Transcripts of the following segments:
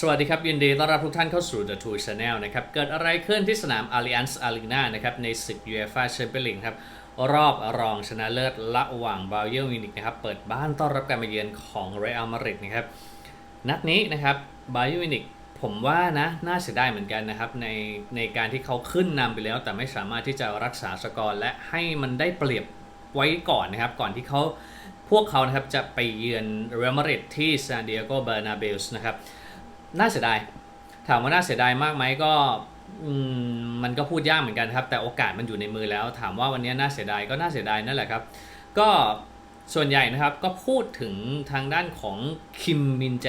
สวัสดีครับ ยินดีต้อนรับทุกท่านเข้าสู่ The Two Channel นะครับ เกิดอะไรขึ้นที่สนาม Allianz Arena นะครับ ในศึก UEFA Champions League ครับ รอบรองชนะเลิศระหว่างบาเย r n มิวนิกนะครับ เปิดบ้านต้อนรับการมาเยือนของเรอัลมาดริดนะครับ นัดนี้นะครับบาเย r n มิวนิกผมว่านะน่าเสียดายเหมือนกันนะครับ ในในการที่เขาขึ้นนำไปแล้ว แต่ไม่สามารถที่จะรักษาสกอร์และให้มันได้เปรียบไว้ก่อนนะครับ ก่อนที่เขาพวกเขานะครับจะไปเยือนเรอัลมาดริดที่ซานดิเอโกเบอร์นาเบลส์นะครับ น่าเสียดาย ถามว่าน่าเสียดายมากไหมก็มมันก็พูดยากเหมือนกันครับ แต่โอกาสมันอยู่ในมือแล้ว ถามว่าวันนี้น่าเสียดายก็น่าเสียดายนั่นแหละครับ ก็ส่วนใหญ่นะครับก็พูดถึงทางด้านของคิมมินแจ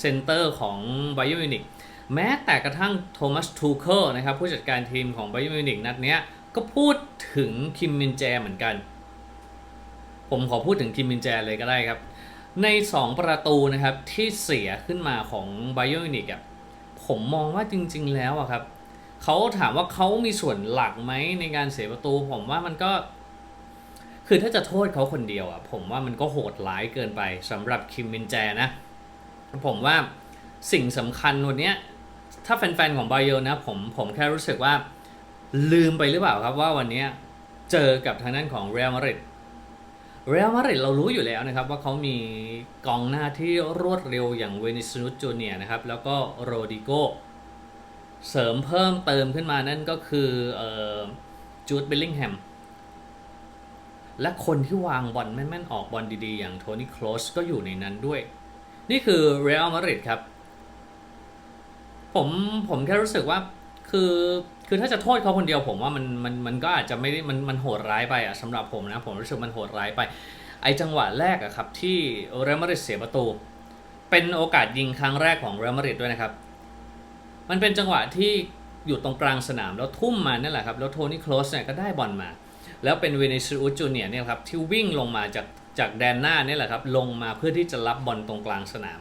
เซนเตอร์ของไบ e r n มิวนิกแม้แต่กระทั่งโทมัสทูเคิลนะครับผู้จัดการทีมของไบ e r n มิวนิกนัดเนี้ยก็พูดถึงคิมมินแจเหมือนกัน ผมขอพูดถึงคิมมินแจเลยก็ได้ครับ ใน 2 ประตูนะครับที่เสียขึ้นมาของไบ e r n มินิกอะผมมองว่าจริง ๆ แล้วอะครับเขาถามว่าเขามีส่วนหลักไหมในการเสียประตู ผมว่ามันก็ คือถ้าจะโทษเขาคนเดียวอะผมว่ามันก็โหดร้ายเกินไปสำหรับคิมมินแจนะ ผมว่าสิ่งสำคัญวันเนี้ยถ้าแฟน ๆ ของไบเยนะผมผมแค่รู้สึกว่าลืมไปหรือเปล่าครับว่าวันนี้เจอกับทางด้านของเรอัลมาดริด เรอัลมาดริดเรารู้อยู่แล้วนะครับว่าเขามีกองหน้าที่รวดเร็วอย่างเวนิซูสจูเนียนะครับแล้วก็โรดิโกเสริมเพิ่มเติมขึ้นมานั่นก็คือออจูดเบลลิงแฮมและคนที่วางบอลแม่นๆออกบอลดีๆ อย่างโทนี่โคลสก็อยู่ในนั้นด้วย นี่คือเรอัลมาดริดครับ ผมผมแค่รู้สึกว่าคือ คือถ้าจะโทษเขาคนเดียวผมว่ามันมันมันก็อาจจะไม่ได้มันมันโหดร้ายไปอะสำหรับผมนะผมรู้สึกมันโหดร้ายไป ไอจังหวะแรกอะครับที่เรอัลมาดริดเสียประตู เป็นโอกาสยิงครั้งแรกของเรอัลมาดริดด้วยนะครับ มันเป็นจังหวะที่อยู่ตรงกลางสนามแล้วทุ่มมานั่นแหละครับแล้วโทนี่โคลสเนี่ยก็ได้บอลมา แล้วเป็นเวเนซูเอลจูเนียเนี่ยครับที่วิ่งลงมาจากจากแดนหน้าเนี่ยแหละครับลงมาเพื่อที่จะรับบอลตรงกลางสนาม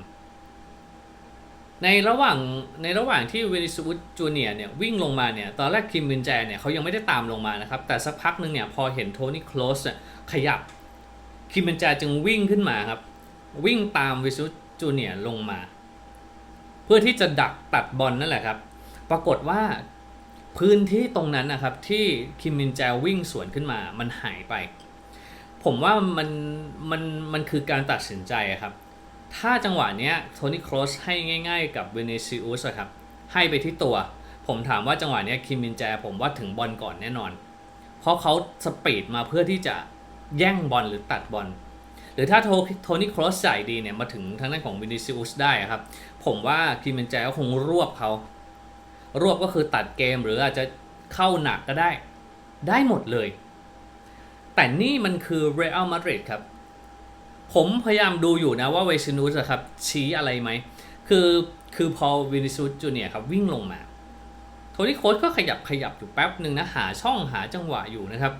ในระหว่างในระหว่างที่เวนิซูจูเนียเนี่ยวิ่งลงมาเนี่ยตอนแรกคิมมินแจเนี่ยเขายังไม่ได้ตามลงมานะครับ แต่สักพักหนึ่งเนี่ยพอเห็นโทนี่โคลสเนี่ยขยับคิมมินแจจึงวิ่งขึ้นมาครับ วิ่งตามเวนิซูจูเนียลงมา เพื่อที่จะดักตัดบอลนั่นแหละครับ ปรากฏว่าพื้นที่ตรงนั้นนะครับที่คิมมินแจวิ่งสวนขึ้นมามันหายไป ผมว่ามันมันมันคือการตัดสินใจครับ ถ้าจังหวะเนี้ยโทนี่ครสให้ง่าย ๆ กับเวเนซิอุสครับให้ไปที่ตัว ผมถามว่าจังหวะเนี้ยคิมมินแจผมว่าถึงบอลก่อนแน่นอน เพราะเขาสปีดมาเพื่อที่จะแย่งบอลหรือตัดบอลหรือถ้าโทนี่ครอสจ่ายดีเนี่ยมาถึงทางด้านของวินิซิอุสได้ครับ ผมว่าคิมมินแจก็คงรวบเขา รวบก็คือตัดเกมหรืออาจจะเข้าหนักก็ได้ ได้หมดเลย แต่นี่มันคือเรอัลมาดริดครับ ผมพยายามดูอยู่นะว่าเวซินุสครับชี้อะไรไหม คือคือพอวินิซูสจูเนียครับวิ่งลงมา โทนี่โค้ชก็ขยับขยับอยู่แป๊บหนึ่งนะ หาช่องหาจังหวะอยู่นะครับ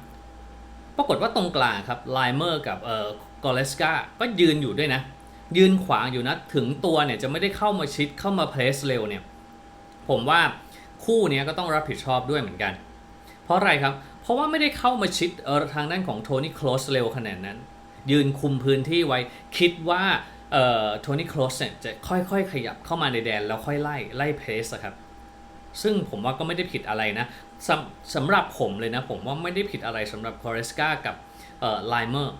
ปรากฏว่าตรงกลางครับไลเมอร์กับเอ่อกอเลสกาก็ยืนอยู่ด้วยนะ ยืนขวางอยู่นะ ถึงตัวเนี่ยจะไม่ได้เข้ามาชิดเข้ามาเพรสเร็วเนี่ย ผมว่าคู่นี้ก็ต้องรับผิดชอบด้วยเหมือนกัน เพราะอะไรครับ เพราะว่าไม่ได้เข้ามาชิดเออทางด้านของโทนี่คลอสเร็วขนาดนั้น ยืนคุมพื้นที่ไว้ คิดว่าโทนี่คลอสเนี่ยจะค่อยๆ ขยับเข้ามาในแดนแล้วค่อยไล่ไล่เพรสครับซึ่งผมว่าก็ไม่ได้ผิดอะไรนะสำสำหรับผมเลยนะ ผมว่าไม่ได้ผิดอะไรสำหรับคอร์เรสกากับไลเมอร์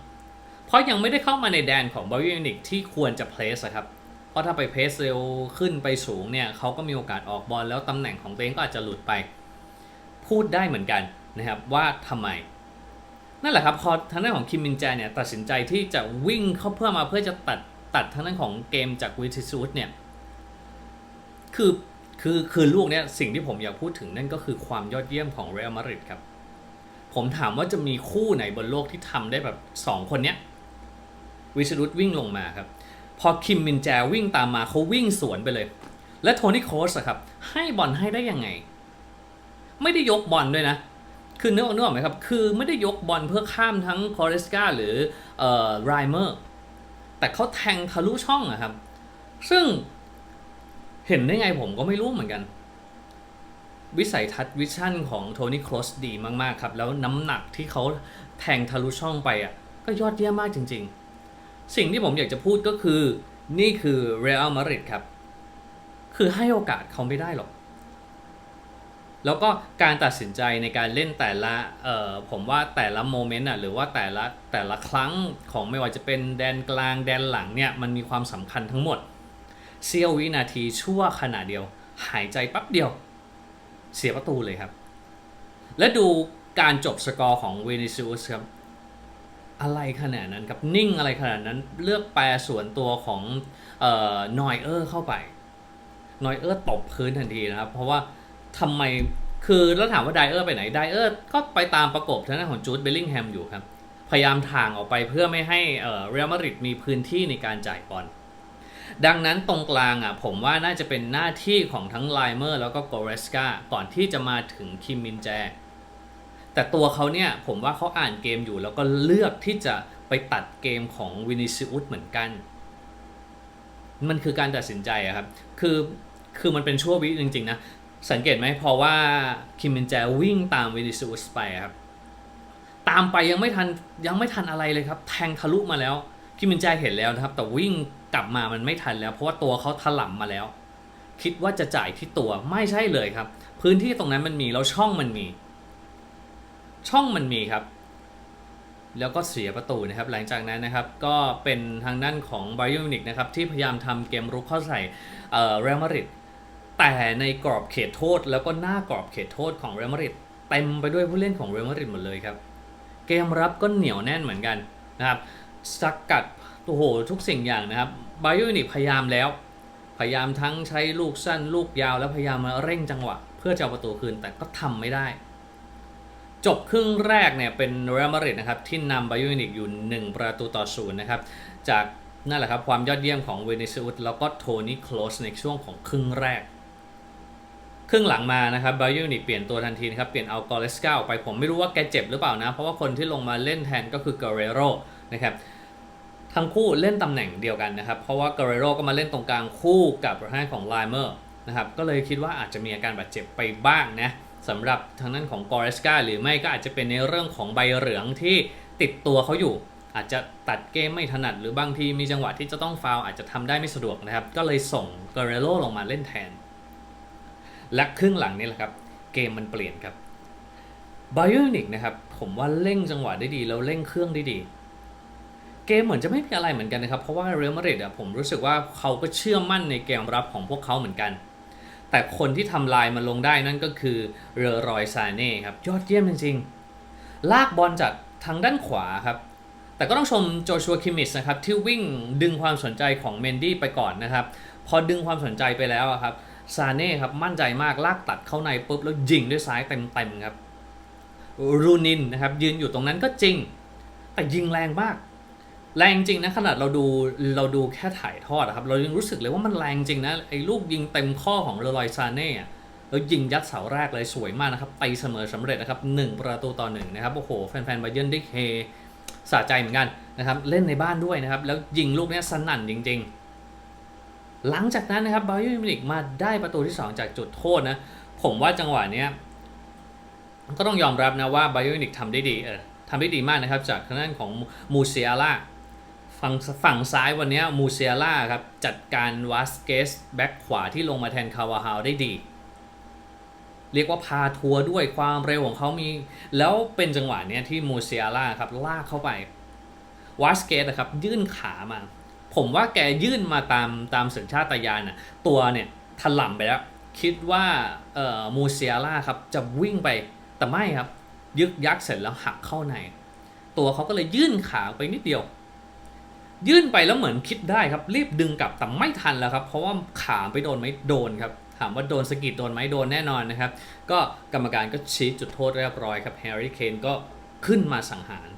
เพราะยังไม่ได้เข้ามาในแดนของบารินิกที่ควรจะเพรสครับเพราะถ้าไปเพรสเร็วขึ้นไปสูงเนี่ยเขาก็มีโอกาสออกบอลแล้วตำแหน่งของตัวเองก็อาจจะหลุดไป พูดได้เหมือนกันนะครับว่าทำไม นั่นแหละครับพอทางด้านของคิมมินแจเนี่ยตัดสินใจที่จะวิ่งเข้าเพื่อมาเพื่อจะตัดตัดทางด้านของเกมจากวิทิซูสเนี่ยคือคือคือลูกเนี่ยสิ่งที่ผมอยากพูดถึงนั่นก็คือความยอดเยี่ยมของเรอัลมาดริดครับ ผมถามว่าจะมีคู่ไหนบนโลกที่ทำได้แบบสองคนเนี้ยวิชรุตวิ่งลงมาครับ พอคิมมินแจวิ่งตามมาเขาวิ่งสวนไปเลย และโทนี่โคสอะครับ ให้บอลให้ได้ยังไง ไม่ได้ยกบอลด้วยนะ คือเนึกออกนึกอไหมครับ คือไม่ได้ยกบอลเพื่อข้ามทั้งคอร์เรสกาหรือเอ่อไรเมอร์ แต่เขาแทงทะลุช่องอะครับ ซึ่งเห็นได้ไงผมก็ไม่รู้เหมือนกัน วิสัยทัศน์วิชั่นของโทนี่ครอสดีมาก ๆ ครับ แล้วน้ำหนักที่เขาแทงทะลุช่องไปอะ ก็ยอดเยี่ยมมากจริง ๆ สิ่งที่ผมอยากจะพูดก็คือ นี่คือเรอัลมาดริดครับ คือให้โอกาสเขาไม่ได้หรอก แล้วก็การตัดสินใจในการเล่นแต่ละเอ่อผมว่าแต่ละโมเมนต์อะหรือว่าแต่ละแต่ละครั้งของไม่ว่าจะเป็นแดนกลางแดนหลังเนี่ยมันมีความสำคัญทั้งหมดเสี้ยววินาทีชั่วขณะเดียว หายใจปั๊บเดียว เสียประตูเลยครับ และดูการจบสกอร์ของเวนิซิอุสครับอะไรขนาดนั้นครับ นิ่งอะไรขนาดนั้นเลือกแปรส่วนตัวของเอ่อนอยเออร์เข้าไปนอยเออร์ตบพื้นทันทีนะครับ เพราะว่า ทำไมคือแล้วถามว่าไดเออร์ไปไหนไดเออร์ก็ไปตามประกบทางด้านของจูดเบลลิงแฮมอยู่ครับ พยายามถ่างออกไปเพื่อไม่ให้เอ่อเรอัลมาดริดมีพื้นที่ในการจ่ายบอลดังนั้นตรงกลางอะผมว่าน่าจะเป็นหน้าที่ของทั้งไลเมอร์แล้วก็โกเรสกาก่อนที่จะมาถึงคิมมินแจ แต่ตัวเขาเนี่ยผมว่าเขาอ่านเกมอยู่แล้วก็เลือกที่จะไปตัดเกมของวินิซิอุสเหมือนกัน มันคือการตัดสินใจอะครับ คือคือมันเป็นชั่ววิจริงๆนะ สังเกตไหมเพราะว่าคิมมินแจวิ่งตามวินิซิอุสไปครับ ตามไปยังไม่ทันยังไม่ทันอะไรเลยครับ แทงทะลุมาแล้ว คิมมินแจเห็นแล้วนะครับ แต่วิ่งกลับมามันไม่ทันแล้ว เพราะว่าตัวเขาถล่มมาแล้ว คิดว่าจะจ่ายที่ตัวไม่ใช่เลยครับ พื้นที่ตรงนั้นมันมีแล้วช่องมันมี ช่องมันมีครับ แล้วก็เสียประตูนะครับ หลังจากนั้นนะครับก็เป็นทางด้านของไบโอนิกนะครับที่พยายามทำเกมรุกเข้าใส่เอ่อเรอัลมาดริด แต่ในกรอบเขตโทษแล้วก็หน้ากรอบเขตโทษของเรอัลมาดริดเต็มไปด้วยผู้เล่นของเรอัลมาดริดหมดเลยครับ เกมรับก็เหนียวแน่นเหมือนกันนะครับสกกัดโอ้โหทุกสิ่งอย่างนะครับไบโอนิพยายามแล้ว พยายามทั้งใช้ลูกสั้นลูกยาวแล้วพยายามมาเร่งจังหวะ เพื่อจะเอาประตูคืนแต่ก็ทำไม่ได้ จบครึ่งแรกเนี่ยเป็นเรอัลมาดริดนะครับที่นำไบยูนิกอยู่ 1 ประตูต่อศูนย์นะครับจากนั่นแหละครับความยอดเยี่ยมของเวเนซุเอลแล้วก็โทนี่โคลสในช่วงของครึ่งแรก ครึ่งหลังมานะครับไบยูนิเปลี่ยนตัวทันทีนะครับ เปลี่ยนเอากอเลสกาออกไปผมไม่รู้ว่าแกเจ็บหรือเปล่านะ เพราะว่าคนที่ลงมาเล่นแทนก็คือเกเรโรนะครับทั้งคู่เล่นตำแหน่งเดียวกันนะครับ เพราะว่าเกเรโรก็มาเล่นตรงกลางคู่กับทางด้านของไลเมอร์นะครับก็เลยคิดว่าอาจจะมีอาการบาดเจ็บไปบ้างนะสำหรับทางด้านของกอริสกาหรือไม่ก็อาจจะเป็นในเรื่องของใบเหลืองที่ติดตัวเขาอยู่ อาจจะตัดเกมไม่ถนัดหรือบางทีมีจังหวะที่จะต้องฟาวอาจจะทำได้ไม่สะดวกนะครับ ก็เลยส่งเกเรโรลงมาเล่นแทน และครึ่งหลังนี่แหละครับ เกมมันเปลี่ยนครับไบ e r นิกนะครับ ผมว่าเร่งจังหวะได้ดี แล้วเร่งเครื่องได้ดี เกมเหมือนจะไม่มีอะไรเหมือนกันนะครับ เพราะว่าเรอัลมาดริดอะผมรู้สึกว่าเขาก็เชื่อมั่นในเกมรับของพวกเขาเหมือนกัน แต่คนที่ทำลายมันลงได้นั่นก็คือเรอรอยซาเน่ครับ ยอดเยี่ยมจริงๆลากบอลจากทางด้านขวาครับแต่ก็ต้องชมโจชัวคิมิสนะครับที่วิ่งดึงความสนใจของเมนดี้ไปก่อนนะครับ พอดึงความสนใจไปแล้วครับ ซาเน่ครับมั่นใจมากลากตัดเข้าในปุ๊บแล้วยิงด้วยซ้ายเต็มๆครับรูนินนะครับยืนอยู่ตรงนั้นก็จริง แต่ยิงแรงมาก แรงจริงนะขนาดเราดูเราดูแค่ถ่ายทอดครับ เรายังรู้สึกเลยว่ามันแรงจริงนะไอ้ลูกยิงเต็มข้อของเรลอยซาเน่อะแล้วยิงยัดเสาแรกเลยสวยมากนะครับตีเสมอสำเร็จนะครับหนึ่งประตูต่อหนึ่งนะครับโอ้โหแฟนๆบาเยิร์นได้เฮสะใจเหมือนกันนะครับเล่นในบ้านด้วยนะครับแล้วยิงลูกนี้สนั่นจริง ๆ หลังจากนั้นนะครับบาเยิร์นมิวนิกมาได้ประตูที่ 2 จากจุดโทษนะ ผมว่าจังหวะเนี้ยก็ต้องยอมรับนะว่าบาเยิร์นมิวนิกทำได้ดีเออทำได้ดีมากนะครับ จากทางด้านของมูเซียล่าฝั่งฝั่งซ้ายวันนี้มูเซียล่าครับ จัดการวาสเกสแบ็คขวาที่ลงมาแทนคาวาฮาวได้ดี เรียกว่าพาทัวร์ด้วยความเร็วของเขามี แล้วเป็นจังหวะเนี้ยที่มูเซียล่าครับลากเข้าไปวาสเกสนะครับยื่นขามา ผมว่าแกยื่นมาตามตามสัญชาตญาณน่ะตัวเนี่ยถล่มไปแล้ว คิดว่าเอ่อมูเซียล่าครับจะวิ่งไปแต่ไม่ครับ ยึกยักเสร็จแล้วหักเข้าใน ตัวเขาก็เลยยื่นขาไปนิดเดียว ยื่นไปแล้วเหมือนคิดได้ครับ รีบดึงกลับแต่ไม่ทันแล้วครับ เพราะว่าขาไปโดนไหมโดนครับถามว่าโดนสกิดโดนไหมโดนแน่นอนนะครับ ก็กรรมการก็ชี้จุดโทษเรียบร้อยครับแฮร์รี่เคนก็ขึ้นมาสังหาร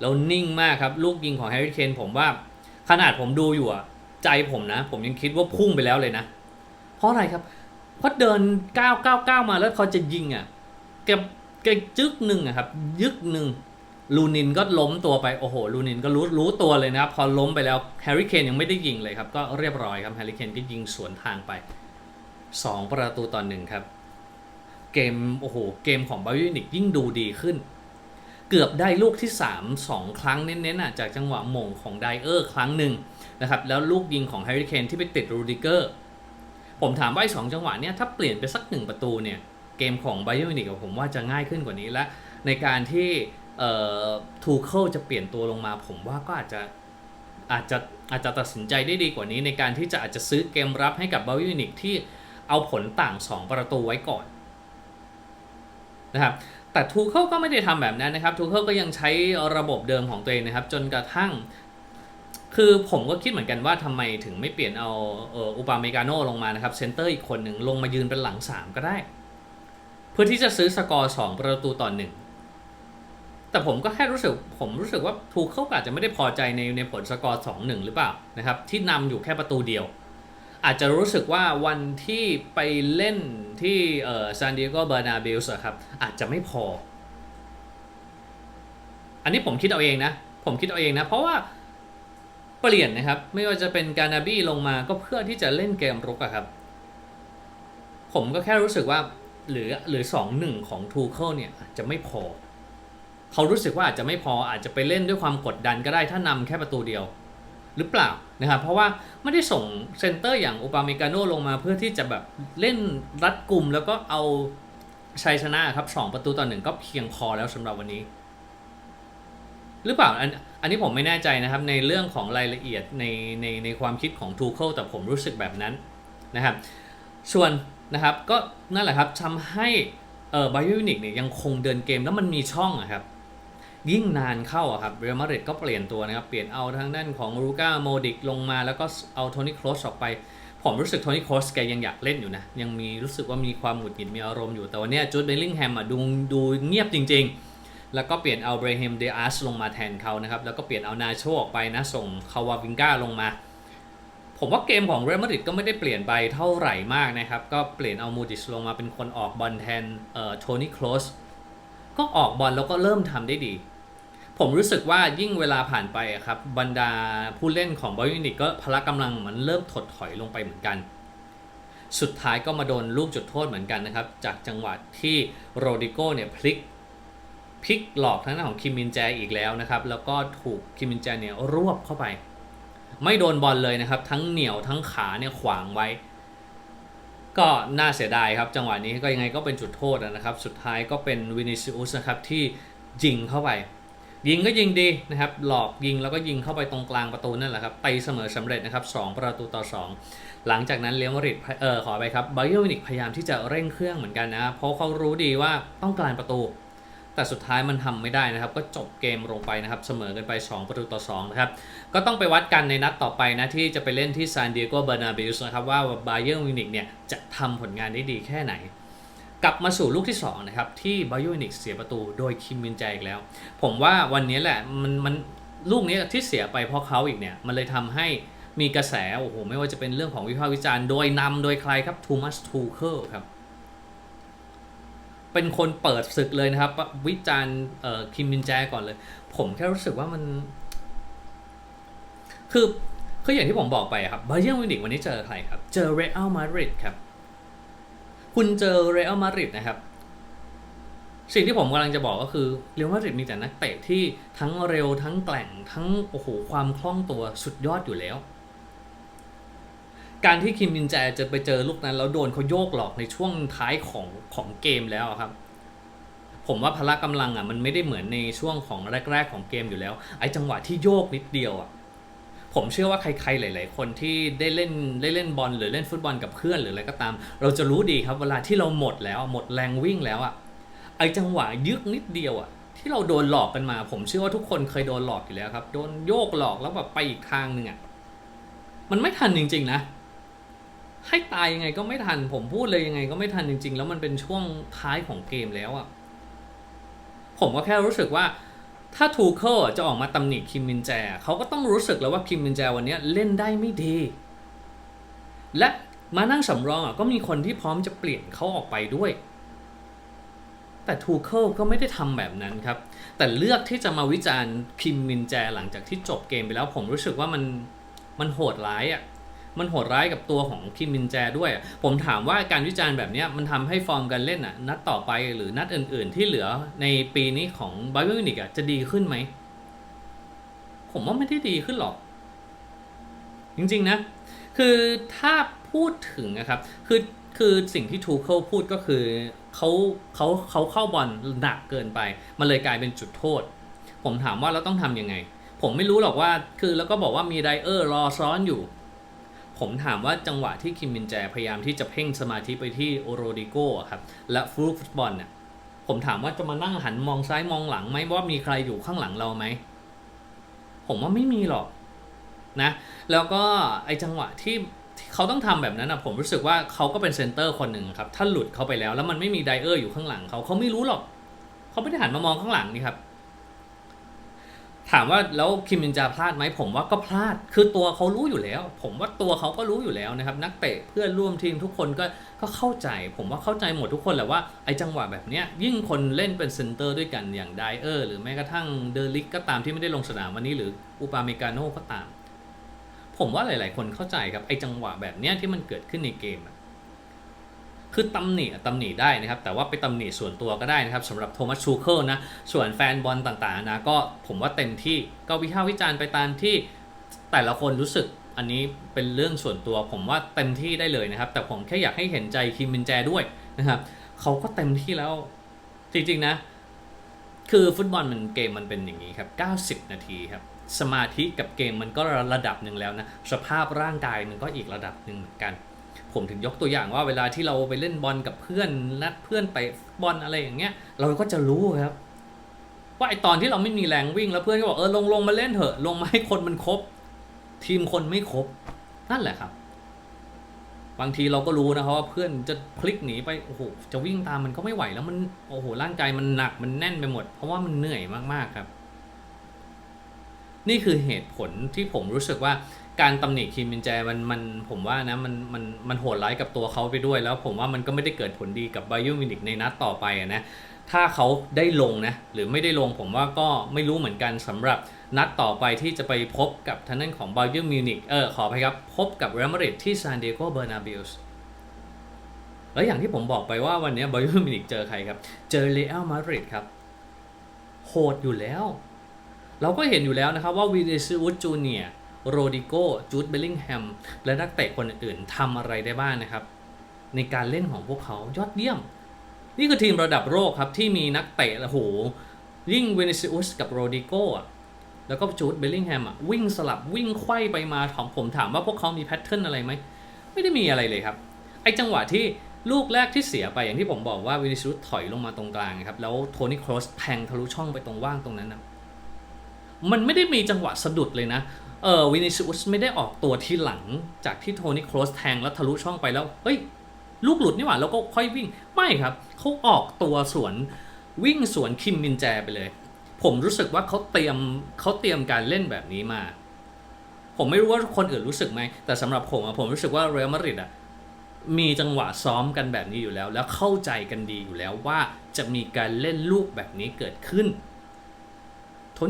แล้วนิ่งมากครับ ลูกยิงของแฮร์รี่เคนผมว่า ขนาดผมดูอยู่อะใจผมนะ ผมยังคิดว่าพุ่งไปแล้วเลยนะ เพราะอะไรครับ เพราะเดินก้าวก้าวก้าวมาแล้วเขาจะยิงอะแกแกจึกหนึ่งอะครับ ยึกหนึ่งลูนินก็ล้มตัวไปโอ้โหลูนินก็รู้รู้ตัวเลยนะครับ พอล้มไปแล้วแฮร์รี่เคนยังไม่ได้ยิงเลยครับ ก็เรียบร้อยครับแฮร์รี่เคนก็ยิงสวนทางไป 2 ประตูต่อหนึ่งครับ เกมโอ้โหเกมของบา y ยนิกยิ่งดูดีขึ้น เกือบได้ลูกที่ 3 2 ครั้งเน้นๆอะจากจังหวะหม่งของไดเออร์ครั้งหนึ่งนะครับแล้วลูกยิงของแฮร์รี่เคนที่ไปติดรูดิเกอร์ผมถามว่าไอ้สองจังหวะเนี่ยถ้าเปลี่ยนไปสักหนึ่งประตูเนี่ยเกมของไบเ e อร์มินิกผมว่าจะง่ายขึ้นกว่านี้และในการที่เอ่อทูเคิลจะเปลี่ยนตัวลงมา ผมว่าก็อาจจะอาจจะอาจจะตัดสินใจได้ดีกว่านี้ ในการที่จะอาจจะซื้อเกมรับให้กับไบเ e อร์มินิกที่เอาผลต่าง 2 ประตูไว้ก่อนนะครับ แต่ทูเคิลก็ไม่ได้ทำแบบนั้นนะครับทูเคิลก็ยังใช้ระบบเดิมของตัวเองนะครับ จนกระทั่ง คือผมก็คิดเหมือนกันว่าทำไมถึงไม่เปลี่ยนเอาเอ,อ,อุปาเมกาโนลงมานะครับเซนเตอร์อีกคนหนึ่งลงมายืนเป็นหลัง 3 ก็ได้ เพื่อที่จะซื้อสกอร์ 2 ประตูต่อหนึ่งแต่ผมก็แค่รู้สึกผมรู้สึกว่าทูเคิลอาจจะไม่ได้พอใจในในผลสกอร์2-1หรือเปล่านะครับที่นำอยู่แค่ประตูเดียว อาจจะรู้สึกว่าวันที่ไปเล่นที่เอ่อซานดิเอโกเบอร์นาเบลส์ครับ อาจจะไม่พอ อันนี้ผมคิดเอาเองนะ ผมคิดเอาเองนะ เพราะว่าเปลี่ยนนะครับ ไม่ว่าจะเป็นการนาบี้ลงมาก็เพื่อที่จะเล่นเกมรุกอะครับ ผมก็แค่รู้สึกว่าหรือหรือสองหนึ่งของทูเคิลเนี่ยอาจจะไม่พอ เขารู้สึกว่าอาจจะไม่พออาจจะไปเล่นด้วยความกดดันก็ได้ถ้านำแค่ประตูเดียว หรือเปล่านะครับเพราะว่าไม่ได้ส่งเซนเตอร์อย่างโอปาเมกาโนลงมาเพื่อที่จะแบบเล่นรัดกลุ่มแล้วก็เอาชัยชนะครับสองประตูต่อหนึ่งก็เพียงพอแล้วสำหรับวันนี้ หรือเปล่าอันอันนี้ผมไม่แน่ใจนะครับในเรื่องของรายละเอียดในในในความคิดของทูเคิลแต่ผมรู้สึกแบบนั้นนะครับ ส่วนนะครับก็นั่นแหละครับทำให้เออไบโอนิกเนี่ยยังคงเดินเกมแล้วมันมีช่องอะครับ ยิ่งนานเข้าอะครับเรอัลมาดริดก็เปลี่ยนตัวนะครับ เปลี่ยนเอาทางด้านของลูก้าโมดิกลงมา แล้วก็เอาโทนี่โครสออกไป ผมรู้สึกโทนี่โครสแกยังอยากเล่นอยู่นะ ยังมีรู้สึกว่ามีความหงุดหงิดมีอารมณ์อยู่แต่วันนี้จูดเบลลิงแฮมอะดูดูเงียบจริง ๆ แล้วก็เปลี่ยนเอาเบรเฮมเดอัสลงมาแทนเขานะครับแล้วก็เปลี่ยนเอานาโชออกไปนะส่งคาวาวิงกาลงมา ผมว่าเกมของเรอัลมาดริดก็ไม่ได้เปลี่ยนไปเท่าไหร่มากนะครับก็เปลี่ยนเอามูดิชลงมาเป็นคนออกบอลแทนเอ่อโทนี่โครสก็ออกบอลแล้วก็เริ่มทำได้ดี ผมรู้สึกว่ายิ่งเวลาผ่านไปครับบรรดาผู้เล่นของบอยูนิกก็พละกำลังมันเริ่มถดถอยลงไปเหมือนกัน สุดท้ายก็มาโดนลูกจุดโทษเหมือนกันนะครับ จากจังหวะที่โรดิโกเนี่ยพลิกพลิกหลอกทางด้านของคิมมินแจอีกแล้วนะครับ แล้วก็ถูกคิมมินแจเนี่ยรวบเข้าไป ไม่โดนบอลเลยนะครับ ทั้งเหนียวทั้งขาเนี่ยขวางไว้ ก็น่าเสียดายครับ จังหวะนี้ก็ยังไงก็เป็นจุดโทษนะครับ สุดท้ายก็เป็นวินิซิอุสนะครับที่ยิงเข้าไป ยิงก็ยิงดีนะครับหลอกยิงแล้วก็ยิงเข้าไปตรงกลางประตูนั่นแหละครับตีเสมอสำเร็จนะครับ2ประตูต่อ 2 หลังจากนั้นเลี้ยงมาริดเออขอไปครับไบเออร์มินิกพยายามที่จะเร่งเครื่องเหมือนกันนะเพราะเขารู้ดีว่าต้องการประตู แต่สุดท้ายมันทำไม่ได้นะครับ ก็จบเกมลงไปนะครับเสมอกันไป 2 ประตูต่อ 2 นะครับ ก็ต้องไปวัดกันในนัดต่อไปนะที่จะไปเล่นที่ซานดิเอโกเบอร์นาเบลส์นะครับว่าไบเออร์มินิกเนี่ยจะทำผลงานได้ดีแค่ไหน กลับมาสู่ลูกที่2นะครับที่ไบโอนิกเสียประตูโดยคิมมินแจอีกแล้ว ผมว่าวันนี้แหละมันมันลูกนี้ที่เสียไปเพราะเขาอีกเนี่ย มันเลยทำให้มีกระแสโอ้โหไม่ว่าจะเป็นเรื่องของวิพากษ์วิจารณ์โดยนำโดยใครครับทูมัสทูเคิลครับ เป็นคนเปิดศึกเลยนะครับ วิจารณ์คิมมินแจก่อนเลย ผมแค่รู้สึกว่ามัน คือคืออย่างที่ผมบอกไปครับไบเออร์มินิกวันนี้เจอใครครับ เจอเรอัลมาดริดครับ คุณเจอเรอัลมาดริดนะครับ สิ่งที่ผมกำลังจะบอกก็คือเรอัลมาดริดมีแต่นักเตะที่ทั้งเร็วทั้งแกร่งทั้งโอ้โหความคล่องตัวสุดยอดอยู่แล้ว การที่คิมมินแจจะไปเจอลูกนั้นแล้วโดนเขาโยกหลอกในช่วงท้ายของของเกมแล้วครับผมว่าพละกำลังอะมันไม่ได้เหมือนในช่วงของแรก ๆ ของเกมอยู่แล้ว ไอ้จังหวะที่โยกนิดเดียวอะ ผมเชื่อว่าใครๆหลาย ๆ คนที่ได้เล่นได้เล่นบอลหรือเล่นฟุตบอลกับเพื่อนหรืออะไรก็ตาม เราจะรู้ดีครับเวลาที่เราหมดแล้วหมดแรงวิ่งแล้วอะไอจังหวะยึกนิดเดียวอะที่เราโดนหลอกกันมา ผมเชื่อว่าทุกคนเคยโดนหลอกอยู่แล้วครับ โดนโยกหลอกแล้วแบบไปอีกทางหนึ่งอะมันไม่ทันจริง ๆ นะ ให้ตายยังไงก็ไม่ทัน ผมพูดเลยยังไงก็ไม่ทันจริง ๆ แล้วมันเป็นช่วงท้ายของเกมแล้วอะผมก็แค่รู้สึกว่า ถ้าทูเคิลจะออกมาตำหนิคิมมินแจ เขาก็ต้องรู้สึกแล้วว่าคิมมินแจวันนี้เล่นได้ไม่ดี และมานั่งสำรองอะก็มีคนที่พร้อมจะเปลี่ยนเขาออกไปด้วย แต่ทูเคิลก็ไม่ได้ทำแบบนั้นครับ แต่เลือกที่จะมาวิจารณ์คิมมินแจหลังจากที่จบเกมไปแล้วผมรู้สึกว่ามันมันโหดร้ายอะ มันโหดร้ายกับตัวของคิมมินแจด้วย ผมถามว่าการวิจารณ์แบบนี้มันทำให้ฟอร์มการเล่นอะ นัดต่อไปหรือนัดอื่น ๆ ที่เหลือในปีนี้ของไบเ e อร์นิกอะจะดีขึ้นไหม ผมว่าไม่ได้ดีขึ้นหรอก จริง ๆ นะ คือถ้าพูดถึงนะครับ คือคือสิ่งที่ทูเคิลพูดก็คือเขาเขาเขาเข้าบอลหนักเกินไป มันเลยกลายเป็นจุดโทษ ผมถามว่าเราต้องทำยังไง ผมไม่รู้หรอกว่าคือแล้วก็บอกว่ามีไดเออร์รอซ้อนอยู่ ผมถามว่าจังหวะที่คิมมินแจพยายามที่จะเพ่งสมาธิไปที่โอโรดิโกอะครับและฟลุกฟุตบอลเนี่ยผมถามว่าจะมานั่งหันมองซ้ายมองหลังไหมว่ามีใครอยู่ข้างหลังเราไหม ผมว่าไม่มีหรอกนะ แล้วก็ไอจังหวะที่ทเขาต้องทำแบบนั้นนะผมรู้สึกว่าเขาก็เป็นเซนเตอร์คนหนึ่งครับ ถ้าหลุดเข้าไปแล้ว แล้วมันไม่มีไดเออร์อยู่ข้างหลังเขาเขาไม่รู้หรอก เขาไม่ได้หันมามองข้างหลังนี่ครับ ถามว่าแล้วคิมมินจาพลาดไหมผมว่าก็พลาด คือตัวเขารู้อยู่แล้ว ผมว่าตัวเขาก็รู้อยู่แล้วนะครับ นักเตะเพื่อนร่วมทีมทุกคนก็ก็เข้าใจ ผมว่าเข้าใจหมดทุกคนแหละว่าไอ้จังหวะแบบเนี้ยยิ่งคนเล่นเป็นเซนเตอร์ด้วยกันอย่างไดเออร์หรือแม้กระทั่งเดลิกก็ตามที่ไม่ได้ลงสนามวันนี้หรืออุปาเมกาโนก็ตาม ผมว่าหลาย ๆ คนเข้าใจครับไอ้จังหวะแบบเนี้ยที่มันเกิดขึ้นในเกมอะ คือตำหนิตำหนิได้นะครับ แต่ว่าไปตำหนิส่วนตัวก็ได้นะครับสำหรับโทมัสชูเคิลนะ ส่วนแฟนบอลต่างๆนะก็ผมว่าเต็มที่ก็วิพากษ์วิจารณ์ไปตามที่แต่ละคนรู้สึกอันนี้เป็นเรื่องส่วนตัวผมว่าเต็มที่ได้เลยนะครับ แต่ผมแค่อยากให้เห็นใจคิมมินแจด้วยนะครับเขาก็เต็มที่แล้วจริงๆนะ คือฟุตบอลมันเกมมันเป็นอย่างนี้ครับ 90 นาทีครับสมาธิกับเกมมันก็ระดับหนึ่งแล้วนะ สภาพร่างกายมันก็อีกระดับหนึ่งเหมือนกัน ผมถึงยกตัวอย่างว่าเวลาที่เราไปเล่นบอลกับเพื่อนนัดเพื่อนไปบอลอะไรอย่างเงี้ย เราก็จะรู้ครับ ว่าไอตอนที่เราไม่มีแรงวิ่งแล้วเพื่อนก็บอกเออลงลงมาเล่นเถอะ ลงมาให้คนมันครบ ทีมคนไม่ครบ นั่นแหละครับ บางทีเราก็รู้นะครับว่าเพื่อนจะพลิกหนีไปโอ้โหจะวิ่งตามมันก็ไม่ไหวแล้วมันโอ้โหร่างกายมันหนักมันแน่นไปหมด เพราะว่ามันเหนื่อยมากๆครับ นี่คือเหตุผลที่ผมรู้สึกว่า การตำหนิคิมมินแจมันมันผมว่านะมันมันมันโหดร้ายกับตัวเขาไปด้วย แล้วผมว่ามันก็ไม่ได้เกิดผลดีกับไบยูมินิกในนัดต่อไปนะถ้าเขาได้ลงนะหรือไม่ได้ลงผมว่าก็ไม่รู้เหมือนกันสำหรับนัดต่อไปที่จะไปพบกับทางด้นของไบยูมินิกเออขออภัยครับ พบกับเรอัลมาดริดที่ซานดิเอโกเบอร์นาบิลส์แล้วอย่างที่ผมบอกไปว่าวันนี้ไบยูมินิกเจอใครครับ เจอเรอัลมาดริดครับ โหดอยู่แล้ว เราก็เห็นอยู่แล้วนะครับว่าวีเดซิอุสจูเนีย โรดิโก้จูดเบลลิงแฮมและนักเตะคนอื่นๆทำอะไรได้บ้างนะครับ ในการเล่นของพวกเขายอดเยี่ยม นี่คือทีมระดับโลกครับที่มีนักเตะโอ้โหยิ่งเวเนซิอุสกับโรดิโกอะแล้วก็จูดเบลลิงแฮมอะวิ่งสลับวิ่งไขว้ไปมาถามผมถามว่าพวกเขามีแพทเทิร์นอะไรไหมไม่ได้มีอะไรเลยครับ ไอจังหวะที่ลูกแรกที่เสียไปอย่างที่ผมบอกว่าวินิซิอุสถอยลงมาตรงกลางครับ แล้วโทนี่ครอสแทงทะลุช่องไปตรงว่างตรงนั้นนะมันไม่ได้มีจังหวะสะดุดเลยนะ เออวินิซิอุสไม่ได้ออกตัวที่หลัง จากที่โทนี่ครอสแทงแล้วทะลุช่องไปแล้ว เฮ้ย ลูกหลุดนี่หว่าแล้วก็ค่อยวิ่ง ไม่ครับ เขาออกตัวสวนวิ่งสวนคิมมินแจไปเลย ผมรู้สึกว่าเขาเตรียมเขาเตรียมการเล่นแบบนี้มา ผมไม่รู้ว่าคนอื่นรู้สึกไหม แต่สำหรับผมอะผมรู้สึกว่าเรอัลมาดริดอะมีจังหวะซ้อมกันแบบนี้อยู่แล้ว แล้วเข้าใจกันดีอยู่แล้วว่าจะมีการเล่นลูกแบบนี้เกิดขึ้น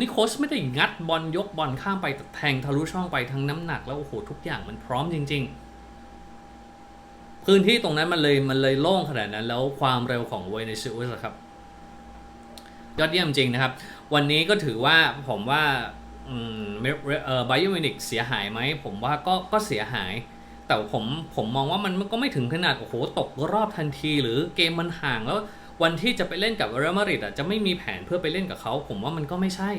นี่โคสไม่ได้งัดบอลยกบอลข้ามไปแทงทะลุช่องไปทั้งน้ำหนักแล้วโอ้โหทุกอย่างมันพร้อมจริง ๆ พื้นที่ตรงนั้นมันเลยมันเลยโล่งขนาดนั้น แล้วความเร็วของเวเนซุเอลาครับ ยอดเยี่ยมจริงนะครับ วันนี้ก็ถือว่าผมว่าเอ่อไบโอมินิกเสียหายไหมผมว่าก็ก็เสียหาย แต่ผมผมมองว่ามันก็ไม่ถึงขนาดโอ้โหตกรอบทันที หรือเกมมันห่างแล้ว วันที่จะไปเล่นกับเรอัลมาดริดอะจะไม่มีแผนเพื่อไปเล่นกับเขา ผมว่ามันก็ไม่ใช่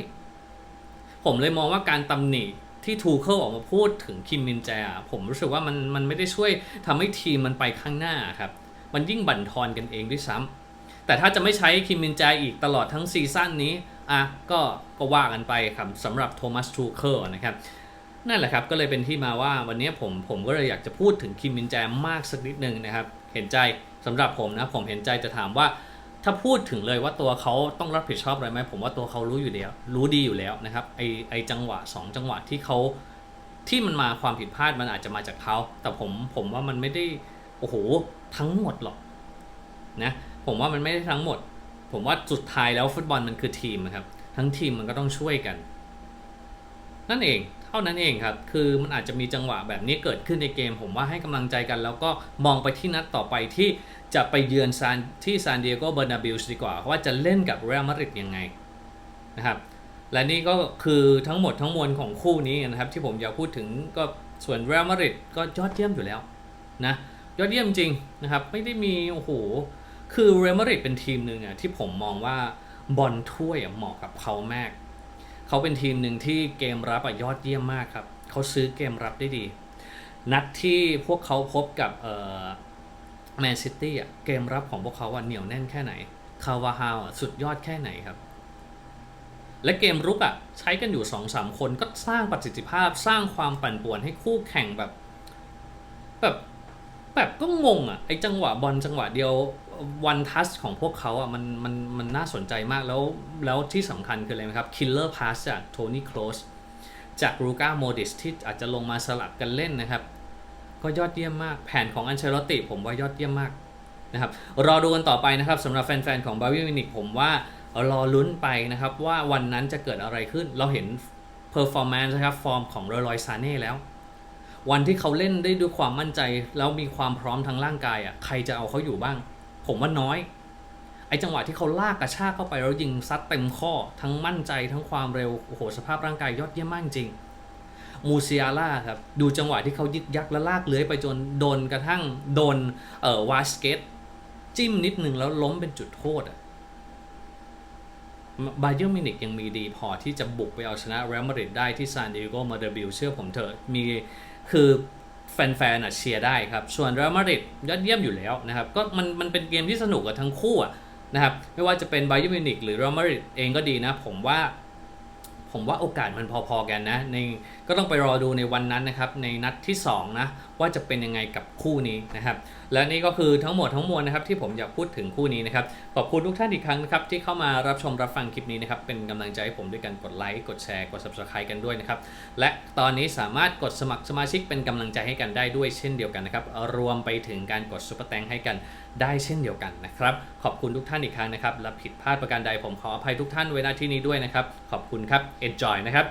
ผมเลยมองว่าการตำหนิที่ทูเคิลออกมาพูดถึงคิมมินแจอะผมรู้สึกว่ามันมันไม่ได้ช่วยทำให้ทีมมันไปข้างหน้าครับมันยิ่งบั่นทอนกันเองด้วยซ้ำแต่ถ้าจะไม่ใช้คิมมินแจอีกตลอดทั้งซีซั่นนี้อะก็ก็ว่ากันไปครับสำหรับโทมัสทูเคิลนะครับนั่นแหละครับก็เลยเป็นที่มาว่าวันนี้ผมผมก็เลยอยากจะพูดถึงคิมมินแจมากสักนิดนึงนะครับ เห็นใจสำหรับผมนะผมเห็นใจจะถามว่า ถ้าพูดถึงเลยว่าตัวเขาต้องรับผิดชอบอะไรไหมผมว่าตัวเขารู้อยู่แล้วรู้ดีอยู่แล้วนะครับไอไอจังหวะสองจังหวะที่เขาที่มันมาความผิดพลาดมันอาจจะมาจากเขาแต่ผมผมว่ามันไม่ได้โอ้โหทั้งหมดหรอกนะผมว่ามันไม่ได้ทั้งหมด ผมว่าสุดท้ายแล้วฟุตบอลมันคือทีมนะครับ ทั้งทีมมันก็ต้องช่วยกัน นั่นเอง เท่านั้นเองครับ คือมันอาจจะมีจังหวะแบบนี้เกิดขึ้นในเกม ผมว่าให้กำลังใจกัน แล้วก็มองไปที่นัดต่อไปที่จะไปเยือนซานที่ซานดิเอโกเบอร์นาบิลส์ดีกว่าว่าจะเล่นกับเรอัลมาดริดยังไงนะครับและนี่ก็คือทั้งหมดทั้งมวลของคู่นี้นะครับ ที่ผมอยากพูดถึงก็ส่วนเรอัลมาดริดก็ยอดเยี่ยมอยู่แล้วนะยอดเยี่ยมจริงนะครับไม่ได้มีโอ้โหคือเรอัลมาดริดเป็นทีมหนึ่งอะที่ผมมองว่าบอลถ้วยเหมาะกับเขามาก เขาเป็นทีมหนึ่งที่เกมรับอะยอดเยี่ยมมากครับ เขาซื้อเกมรับได้ดี นัดที่พวกเขาพบกับเออแมนซิตี้อะเกมรับของพวกเขาอะเหนียวแน่นแค่ไหน คาวาฮาวอะสุดยอดแค่ไหนครับ และเกมรุกอะใช้กันอยู่2องสามคนก็สร้างประสิทธิภาพสร้างความปั่นป่วนให้คู่แข่งแบบ แบบ แบบก็งงอะไอจังหวะบอลจังหวะเดียว วันทัชของพวกเขาอะมันมันมันน่าสนใจมากแล้วแล้วที่สำคัญคืออะไรไหมครับคิลเลอร์พาสจากโทนี่โคลสจากรูก้าโมดิสที่อาจจะลงมาสลับกันเล่นนะครับ ก็ยอดเยี่ยมมาก แผนของอันเชลติผมว่ายอดเยี่ยมมากนะครับรอดูกันต่อไปนะครับสำหรับแฟนๆของบา y ิมินิกผมว่ารอลุ้นไปนะครับว่าวันนั้นจะเกิดอะไรขึ้นเราเห็นเพอร์ฟอร์แมนซ์นะครับฟอร์มของเรลอยซาเน่แล้ว วันที่เขาเล่นได้ด้วยความมั่นใจ แล้วมีความพร้อมทางร่างกายอะใครจะเอาเขาอยู่บ้าง ผมว่าน้อย ไอจังหวะที่เขาลากกระชากเข้าไปแล้วยิงซัดเต็มข้อ ทั้งมั่นใจทั้งความเร็ว โอ้โห สภาพร่างกายยอดเยี่ยมมากจริง มูเซียล่าครับ ดูจังหวะที่เขายึกยักและลากเลื้อยไปจนโดนกระทั่งโดนเอ่อวาสเกตจิ้มนิดนึงแล้วล้มเป็นจุดโทษอะบาเยอร์มินิกยังมีดีพอที่จะบุกไปเอาชนะเรอัลมาดริดได้ที่ซานดิเอโกมาเดบิลเชื่อผมเถอะมีคือ แฟนๆอะเชียร์ได้ครับส่วนเรอัลมาดริดยอดเยี่ยมอยู่แล้วนะครับก็มันมันเป็นเกมที่สนุกกับทั้งคู่อะนะครับไม่ว่าจะเป็นไบาเยอร์มินิกหรือเรอัลมาดริดเองก็ดีนะ ผมว่า ผมว่าโอกาสมันพอๆกันนะในก็ต้องไปรอดูในวันนั้นนะครับในนัดที่2นะ ว่าจะเป็นยังไงกับคู่นี้นะครับ และนี่ก็คือทั้งหมดทั้งมวลนะครับที่ผมอยากพูดถึงคู่นี้นะครับ ขอบคุณทุกท่านอีกครั้งนะครับที่เข้ามารับชมรับฟังคลิปนี้นะครับ เป็นกำลังใจให้ผมด้วยกันกดไลค์กดแชร์กด subscribe กันด้วยนะครับ และตอนนี้สามารถกดสมัครสมาชิกเป็นกำลังใจให้กันได้ด้วยเช่นเดียวกันนะครับ รวมไปถึงการกดซุปเปอร์แตงให้กันได้เช่นเดียวกันนะครับ ขอบคุณทุกท่านอีกครั้งนะครับและผิดพลาดประการใดผมขออภัยทุกท่านไว้ณที่นี้ด้วยนะครับ ขอบคุณครับ enjoy นะครับ